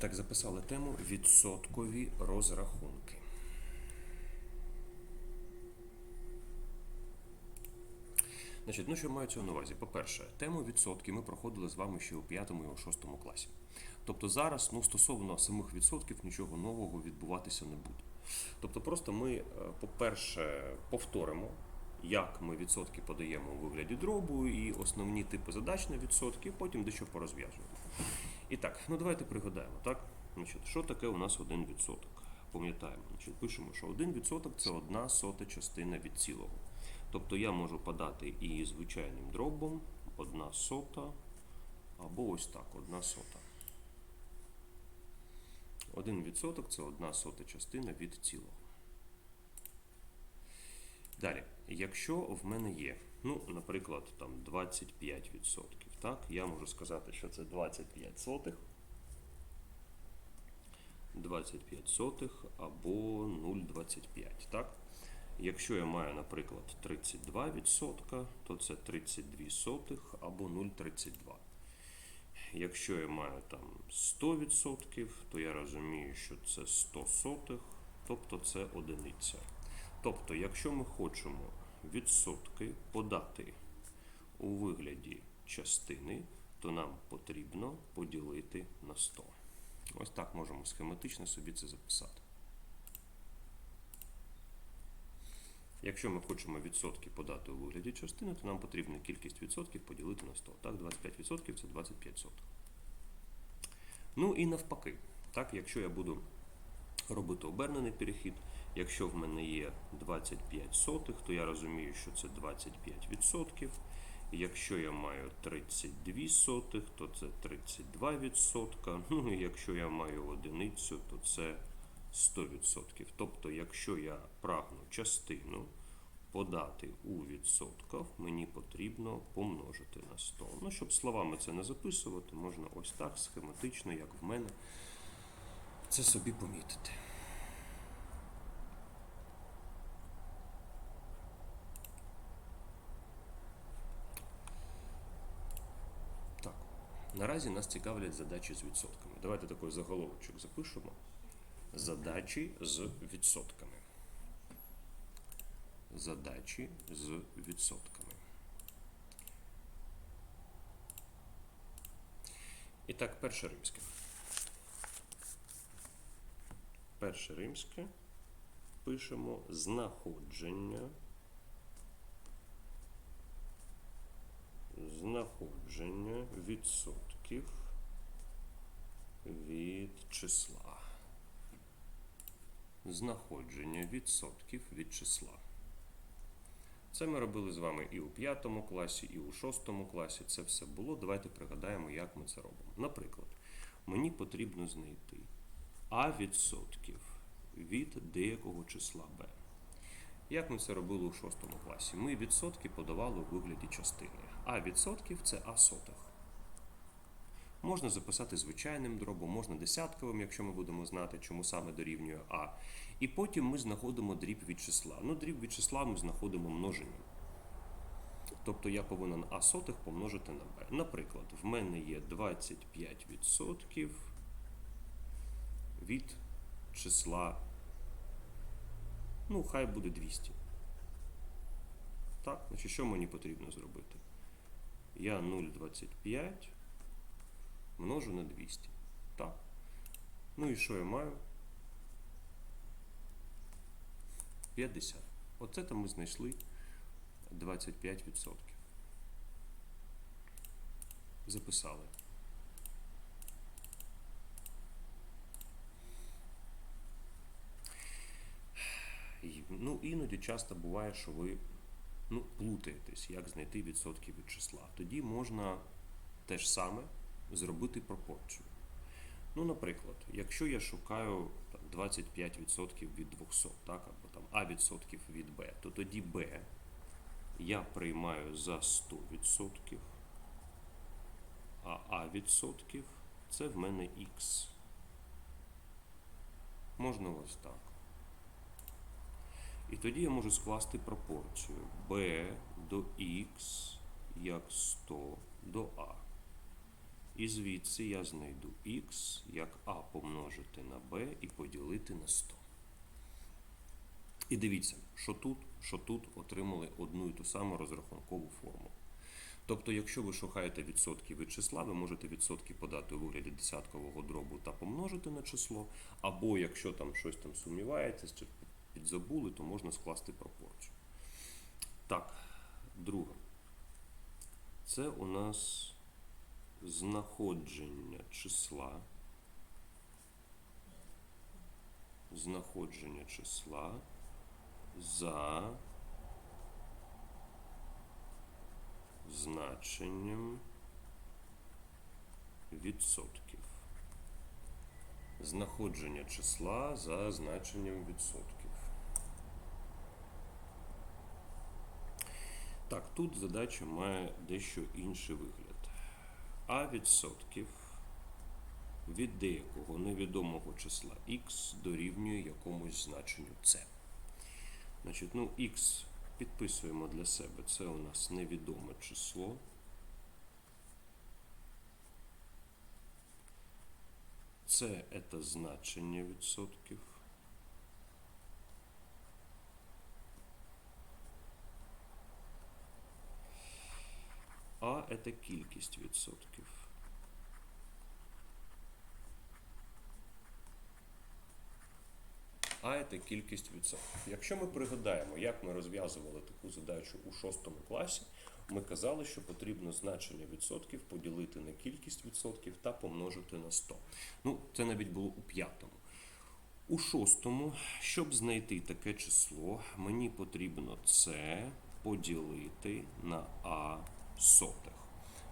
так, записали тему відсоткові розрахунки. Значить, ну що мається на увазі? По-перше, тему відсотки ми проходили з вами ще у 5 і у 6 класі. Тобто зараз ну, стосовно самих відсотків нічого нового відбуватися не буде. Тобто, просто ми, е, по-перше, повторимо, як ми відсотки подаємо у вигляді дробу і основні типи задач на відсотки, потім дещо порозв'язуємо. І так, ну давайте пригадаємо, так? Значить, що таке у нас один відсоток? Пам'ятаємо, значить, пишемо, що один відсоток це одна сота частина від цілого. Тобто я можу подати і звичайним дробом одна сота, або ось так, одна сота. Один відсоток це одна сота частина від цілого. Далі, якщо в мене є, ну, наприклад, там 25%, так, я можу сказати, що це 25 сотих, 25 сотих або 0,25, так? Якщо я маю, наприклад, 32%, то це 32 сотих або 0,32. Якщо я маю там 100%, то я розумію, що це 100 сотих, тобто це одиниця. Тобто, якщо ми хочемо відсотки подати у вигляді частини, то нам потрібно поділити на 100. Ось так можемо схематично собі це записати. Якщо ми хочемо відсотки подати у вигляді частини, то нам потрібна кількість відсотків поділити на 100. Так, 25% це 25 сотих. Ну і навпаки, так, якщо я буду робити обернений перехід, якщо в мене є 25 сотих, то я розумію, що це 25%. Якщо я маю 32 сотих, то це 32%. Ну і якщо я маю одиницю, то це 100%. Тобто, якщо я прагну частину подати у відсотках, мені потрібно помножити на 100. Ну, щоб словами це не записувати, можна ось так схематично, як в мене, це собі помітити. Наразі нас цікавлять задачі з відсотками. Давайте такий заголовочок запишемо. Задачі з відсотками. Задачі з відсотками. І так, перше римське. Перше римське пишемо знаходження. Знаходження відсотків від числа. Знаходження відсотків від числа. Це ми робили з вами і у п'ятому класі, і у шостому класі. Це все було. Давайте пригадаємо, як ми це робимо. Наприклад, мені потрібно знайти А відсотків від деякого числа b. Як ми це робили у шостому класі? Ми відсотки подавали у вигляді частини. А відсотків це А сотих. Можна записати звичайним дробом, можна десятковим, якщо ми будемо знати, чому саме дорівнює А. І потім ми знаходимо дріб від числа. Ну, дріб від числа ми знаходимо множенням. Тобто я повинен А сотих помножити на Б. Наприклад, в мене є 25% від числа, ну, хай буде 200. Так, значить, що мені потрібно зробити? Я 0,25 множу на 200. Так. Ну і що я маю? 50. Оце там ми знайшли 25%. Записали. Ну, іноді часто буває, що ви ну, плутаєтесь, як знайти відсотки від числа. Тоді можна те ж саме зробити пропорцію. Ну, наприклад, якщо я шукаю там, 25% від 200, так, або там А відсотків від Б, то тоді Б я приймаю за 100%, а А відсотків це в мене Х. Можна ось так. І тоді я можу скласти пропорцію b до x як 100 до a. І звідси я знайду х як а помножити на b і поділити на 100. І дивіться, що тут, що тут отримали одну і ту саму розрахункову формулу. Тобто, якщо ви шукаєте відсотки від числа, ви можете відсотки подати у вигляді десяткового дробу та помножити на число, або якщо там щось там сумніваєтесь підзабули, то можна скласти пропорцію. Так, друге. Це у нас знаходження числа. Знаходження числа за значенням відсотків. Знаходження числа за значенням відсотків. Так, тут задача має дещо інший вигляд. А відсотків від деякого невідомого числа х дорівнює якомусь значенню c. Значить, ну, х підписуємо для себе. Це у нас невідоме число. Це це значення відсотків. Це кількість відсотків. А це кількість відсотків. Якщо ми пригадаємо, як ми розв'язували таку задачу у шостому класі, ми казали, що потрібно значення відсотків поділити на кількість відсотків та помножити на 100. Ну, це навіть було у п'ятому. У шостому, щоб знайти таке число, мені потрібно це поділити на А сотих.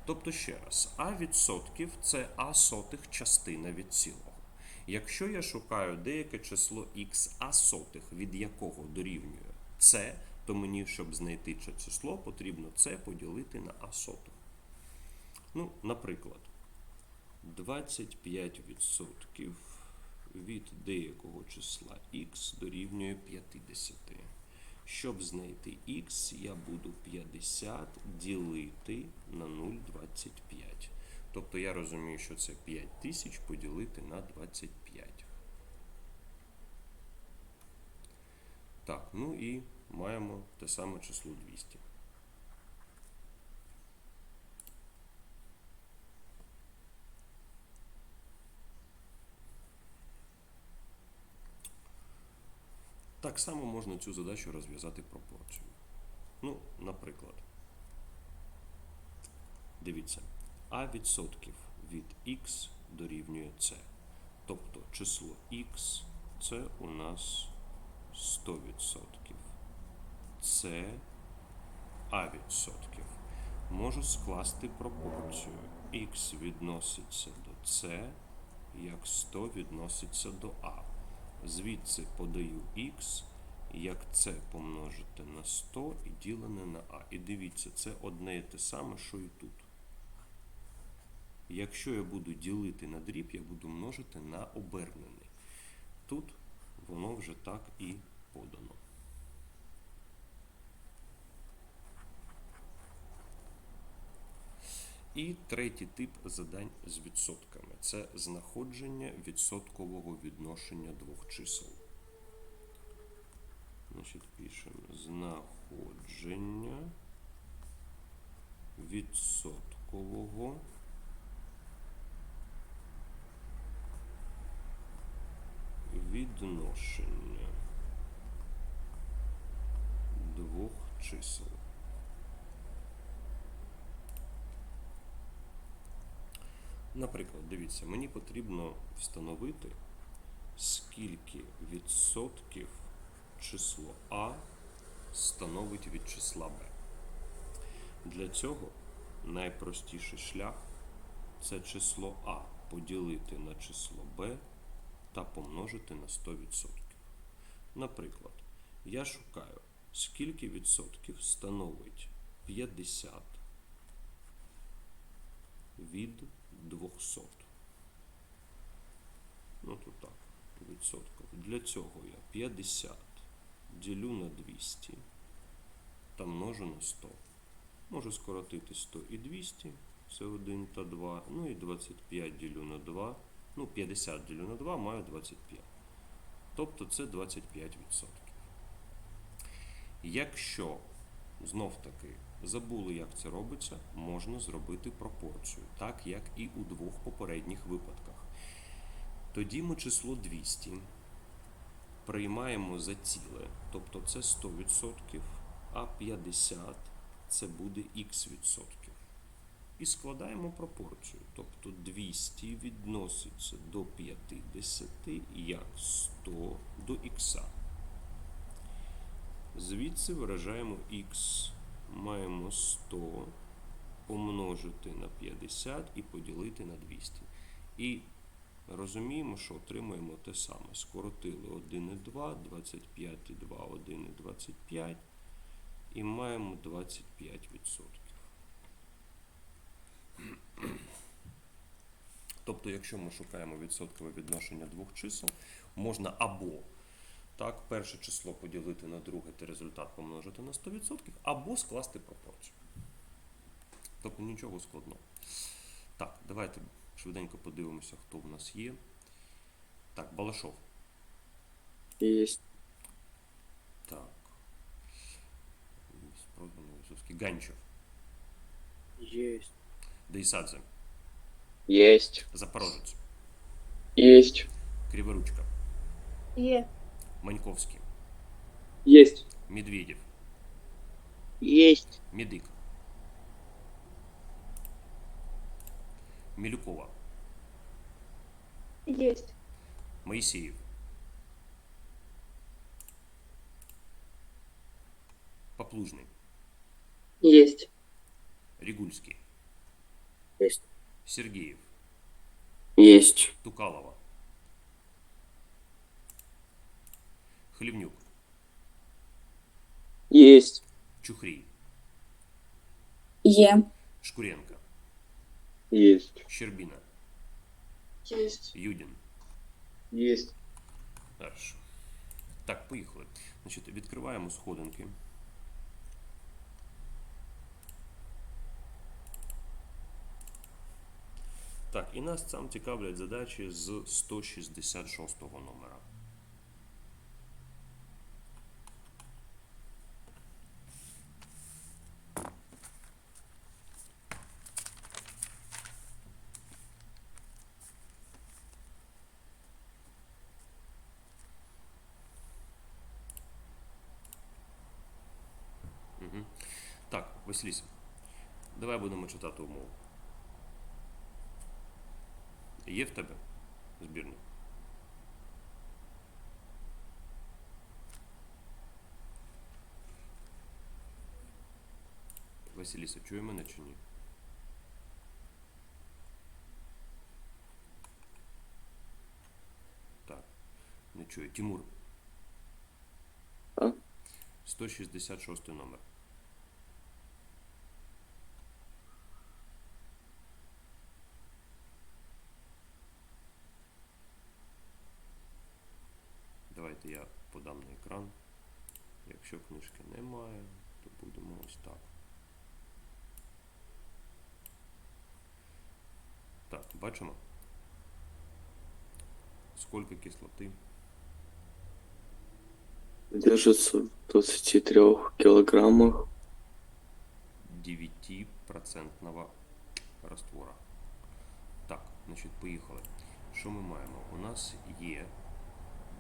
Тобто, ще раз, А відсотків це А сотих частина від цілого. Якщо я шукаю деяке число х а сотих, від якого дорівнює c, то мені, щоб знайти це число, потрібно це поділити на а сотих. Ну, наприклад, 25% від деякого числа х дорівнює 50. Щоб знайти х, я буду 50 ділити на 0,25. Тобто я розумію, що це 5000 поділити на 25. Так, ну і маємо те саме число 200. Так само можна цю задачу розв'язати пропорцією. Ну, наприклад, дивіться, а відсотків від х дорівнює c. Тобто число х це у нас 100%. Це а відсотків. Можу скласти пропорцію. х відноситься до c, як 100 відноситься до а. Звідси подаю х, як це помножити на 100 і ділене на а. І дивіться, це одне і те саме, що і тут. Якщо я буду ділити на дріб, я буду множити на обернений. Тут воно вже так і І третій тип задань з відсотками це знаходження відсоткового відношення двох чисел. Значить, пишемо знаходження відсоткового відношення двох чисел. Наприклад, дивіться, мені потрібно встановити, скільки відсотків число А становить від числа Б. Для цього найпростіший шлях це число А поділити на число Б та помножити на 100%. Наприклад, я шукаю, скільки відсотків становить 50 від 200. Ну, тут так, відсотків. Для цього я 50 ділю на 200 та множу на 100. Можу скоротити 100 і 200, це 1 та 2. Ну і 25 ділю на 2. Ну, 50 ділю на 2 маю 25. Тобто це 25%. Якщо знов таки забули, як це робиться, можна зробити пропорцію, так як і у двох попередніх випадках. Тоді ми число 200 приймаємо за ціле, тобто це 100%, а 50 це буде х відсотків. І складаємо пропорцію, тобто 200 відноситься до 50 як 100 до х. Звідси виражаємо х. Маємо 100 помножити на 50 і поділити на 200. І розуміємо, що отримуємо те саме. Скоротили 1,2, 25,2, 1,25 і маємо 25%. Тобто, якщо ми шукаємо відсоткове відношення двох чисел, можна або так, перше число поділити на друге та результат помножити на 100%, або скласти пропорцію. Тобто нічого складного. Так, давайте швиденько подивимося, хто в нас є. Так, Балашов. Есть. Так. Ганчев. Есть. Дейсадзе. Есть. Запорожець. Есть. Криворучка. Є. Маньковський. Есть. Медведєв. Есть. Медик. Милюкова. Єсть. Моисеев. Поплужный. Есть. Ригульский. Есть. Сергеев. Есть. Тукалова. Хлевнюк. Есть. Чухрий. Є. Шкуренко. Есть. Щербина. Єсть. Юдин. Есть. Хорошо. Так, поїхали. Значить, відкриваємо сходинки. Так, і нас сам цікавлять задачі з 166 номера. Так, Василіс, давай будемо читати умову. Є в тебе збірник? Василіса, чує мене чи ні? Так, не чує. Тимур. А? 166 номер. Давайте я подам на екран. Якщо книжки немає, то будемо ось так. Так, бачимо? Скільки кислоти? Держится в 23 килограммах. 9% раствора. Так, значить, поїхали. Що ми маємо? У нас є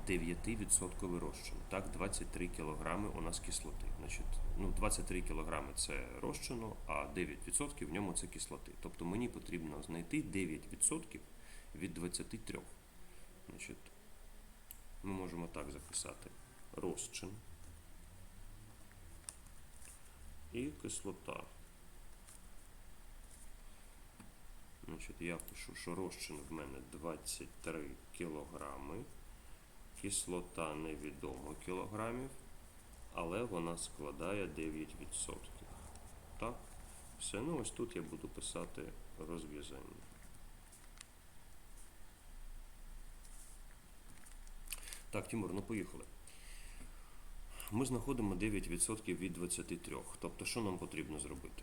9% розчин. Так, 23 кг у нас кислоти. Значить, ну, 23 кг це розчину, а 9% в ньому це кислоти. Тобто мені потрібно знайти 9% від 23. Значить, ми можемо так записати. Розчин і кислота. Значить, я пишу, що розчин в мене 23 кілограми. Кислота невідомо кілограмів, але вона складає 9%. Так? Все, ну ось тут я буду писати розв'язання. Так, Тимур, ну поїхали. Ми знаходимо 9% від 23. Тобто, що нам потрібно зробити?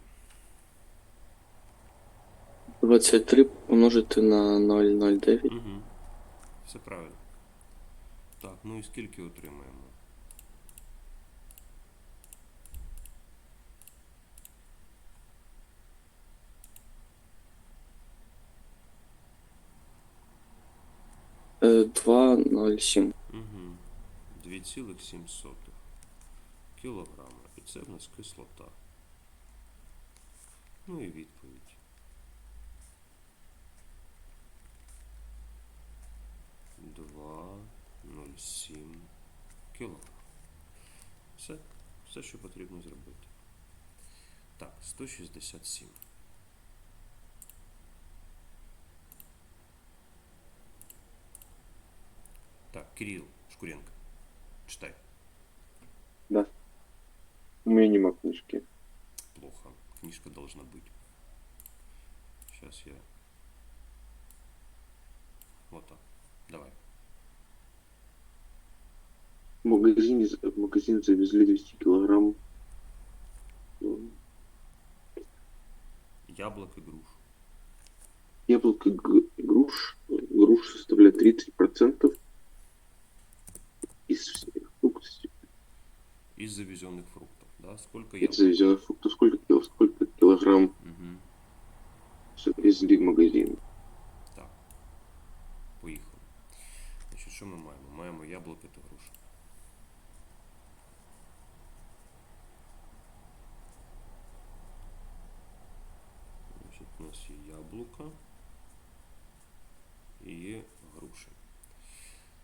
23 помножити на 0,09. Угу. Все правильно. Так, ну і скільки отримаємо? Е, 2,07. Угу. 2,7 кілограма. І це в нас кислота. Ну і відповідь. Два нуль сім кілограм. Все, все, що потрібно зробити. Так, 167. Так, Кирилл Шкуренко. Читай. У меня нема книжки. Плохо. Книжка должна быть. Сейчас я... Вот так. Давай. В магазине, в магазин завезли 200 килограмм. м, Яблок и груш. Яблоко, г- груш. Груш составляет 30% из всех фруктов. Из завезенных фруктов. Да? Сколько Из яблок? завезенных фруктов. Сколько, кил- сколько килограмм Угу. завезли в магазин? Так. Поїхали. Значить, що ми маємо? Маємо яблуко та грушу. Яблука і груші.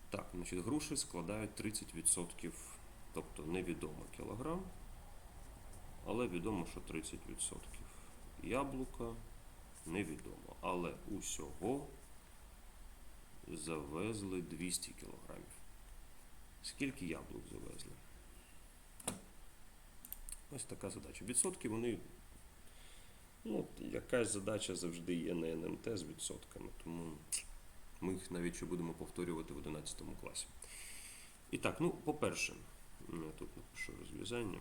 Так, значить, груші складають 30%, тобто невідомо кілограм, але відомо, що 30%. Яблука невідомо, але усього завезли 200 кілограмів. Скільки яблук завезли? Ось така задача. Відсотки вони. Ну, якась задача завжди є на НМТ з відсотками, тому ми їх навіть ще будемо повторювати в 11 класі. І так, ну, по-перше, я тут напишу розв'язання.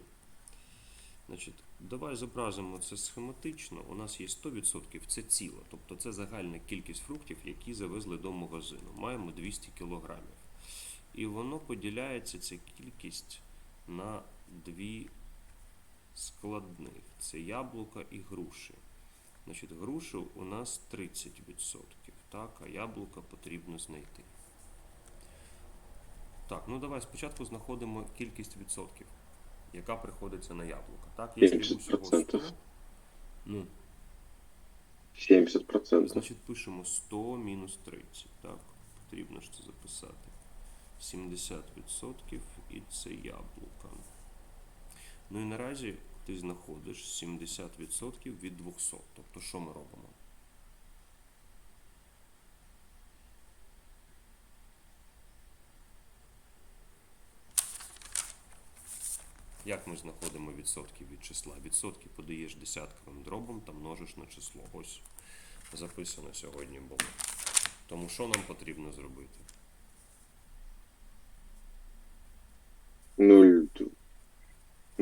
Значить, давай зобразимо це схематично. У нас є 100%, це ціло, тобто це загальна кількість фруктів, які завезли до магазину. Маємо 200 кілограмів. І воно поділяється, ця кількість, на дві складних. Це яблука і груші. Значить, груші у нас 30%, так, а яблука потрібно знайти. Так, ну давай спочатку знаходимо кількість відсотків, яка приходиться на яблука. Так, якщо усього 70%. 100, ну, 70%. Значить, пишемо 100 мінус 30. Так, потрібно ж це записати. 70% і це яблука. Ну і наразі ти знаходиш 70% від 200. Тобто, що ми робимо? Як ми знаходимо відсотки від числа? Відсотки подаєш десятковим дробом та множиш на число. Ось записано сьогодні було. Тому що нам потрібно зробити?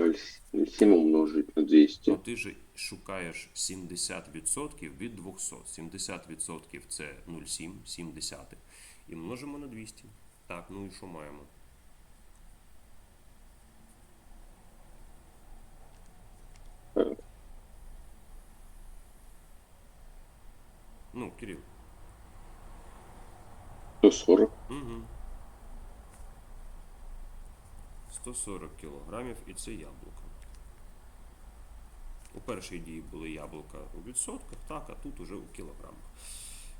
0,7 умножить на 200. Ну ти ж шукаєш 70% від 200. 70% це 0,7, 7 десятих. І множимо на 200. Так, ну і що маємо? Так. Ну, Кирил. 140. Угу. 140 кілограмів і це яблуко. У першій дії були яблука у відсотках, так, а тут уже у кілограмах.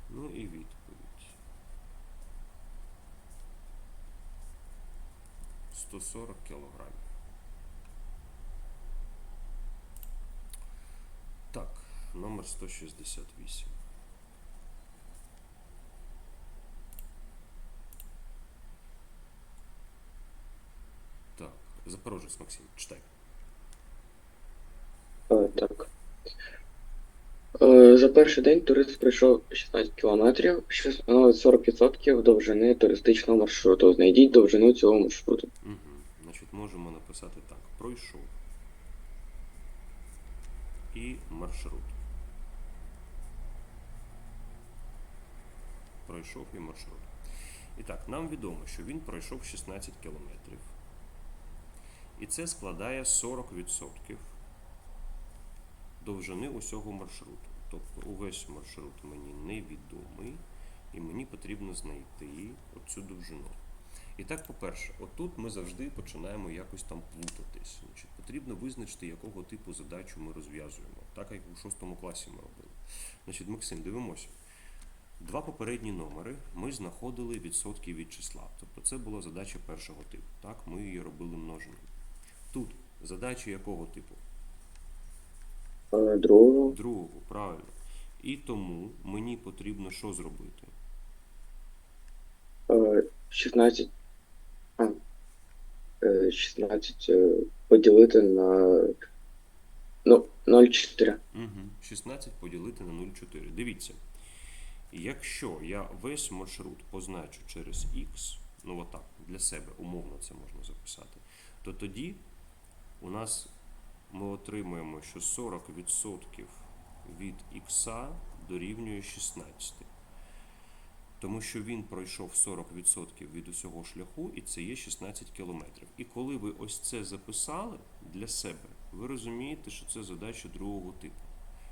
Ну і відповідь. 140 кілограмів. Так, номер 168. Так, Запорожець Максим, читай. Е, Так. Е, За перший день турист пройшов 16 кілометрів, що становить 40% довжини туристичного маршруту. Знайдіть довжину цього маршруту. Угу. Значить, можемо написати так. Пройшов. І маршрут. пройшов і маршрут. І так, нам відомо, що він пройшов 16 кілометрів. І це складає 40% довжини усього маршруту. Тобто увесь маршрут мені невідомий, і мені потрібно знайти оцю довжину. І так, по-перше, отут ми завжди починаємо якось там плутатись. Значить, потрібно визначити, якого типу задачу ми розв'язуємо, так як у шостому класі ми робили. Значить, Максим, дивимося. Два попередні номери ми знаходили відсотки від числа. Тобто це була задача першого типу. Так, ми її робили множенням. Тут задача якого типу? Е, Другого. Другого, правильно. І тому мені потрібно що зробити? Е, 16. А. Е, 16 е, поділити на. Ну, 0,4. Угу. 16 поділити на 0,4. Дивіться. Якщо я весь маршрут позначу через x, ну отак, для себе умовно це можна записати, то тоді у нас ми отримуємо, що 40% від x дорівнює 16. Тому що він пройшов 40% від усього шляху, і це є 16 кілометрів. І коли ви ось це записали для себе, ви розумієте, що це задача другого типу.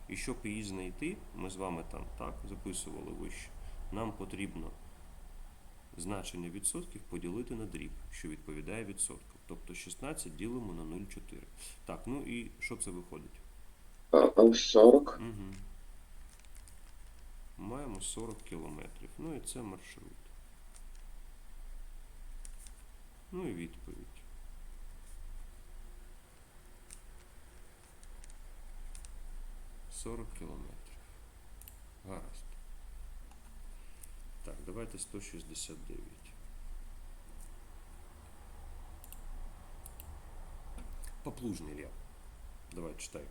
І щоб її знайти, ми з вами там так записували вище. Нам потрібно значення відсотків поділити на дріб, що відповідає відсоткам. Тобто 16 ділимо на 0,4. Так, ну і що це виходить? А, а 40. Угу. Маємо 40 кілометрів. Ну і це маршрут. Ну і відповідь. Сорок кілометрів. Гаразд. Так, давайте 169. Поплужний Ілля. Давай, читай.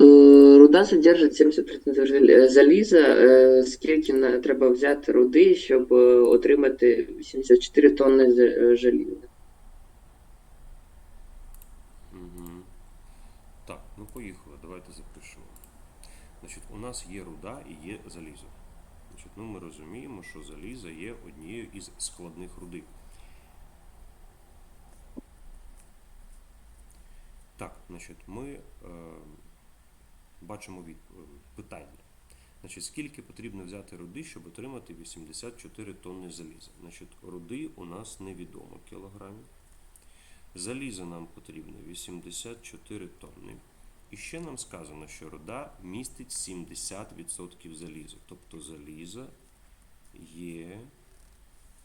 Е, Руда содержить 70% заліза. Скільки треба взяти руди, щоб е, отримати 84 тонни з- е, желіза? Угу. Так, ну поїхали, давайте запишемо. Значить, у нас є руда і є залізо. Значить, ну ми розуміємо, що залізо є однією із складних руди. Так, значить, ми е, бачимо від, е, питання. Значить, скільки потрібно взяти руди, щоб отримати 84 тонни заліза? Значить, руди у нас невідомо кілограмів. Заліза нам потрібно 84 тонни. І ще нам сказано, що руда містить 70% заліза. Тобто заліза є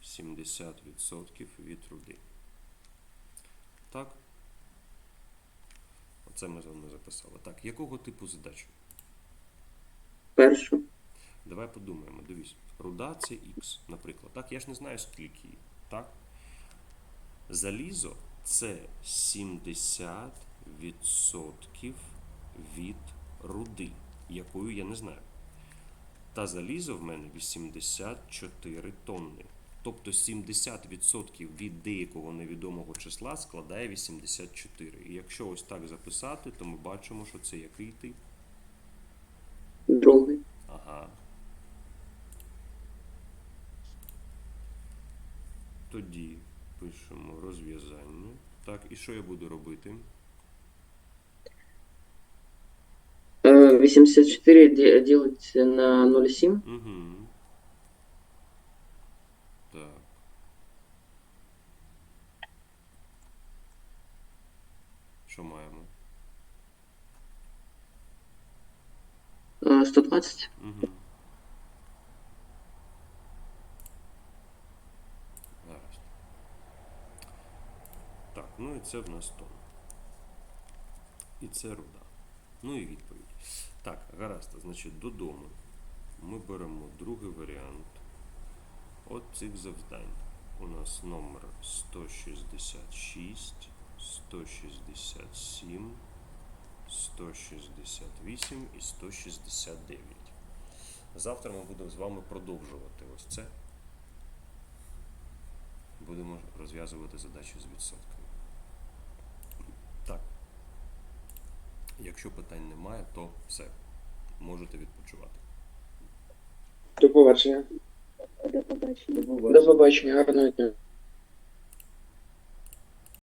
70% від руди. Так? Оце ми з вами записали. Так, якого типу задача? Першу. Давай подумаємо. Дивись, руда це Х, наприклад. Так, я ж не знаю, скільки її. Так? Залізо це 70% від руди, якою я не знаю. Та залізо в мене 84 тонни. Тобто 70% від деякого невідомого числа складає 84. І якщо ось так записати, то ми бачимо, що це який тип? Другий. Ага. Тоді пишемо розв'язання. Так, і що я буду робити? Е, 84 ділиться на 0,7. Угу. Так. Що маємо? Е, 120. Угу. Гаразд. Так, ну і це в нас тон. І це руда. Ну і відповідь. Так, гаразд, значить, додому. Ми беремо другий варіант. От цих завдань. У нас номер 166, 167, 168 і 169. Завтра ми будемо з вами продовжувати ось це. Будемо розв'язувати задачі з відсотками. Так. Якщо питань немає, то все. можете відпочивати. До побачення. До побачення. До побачення, гарного дня.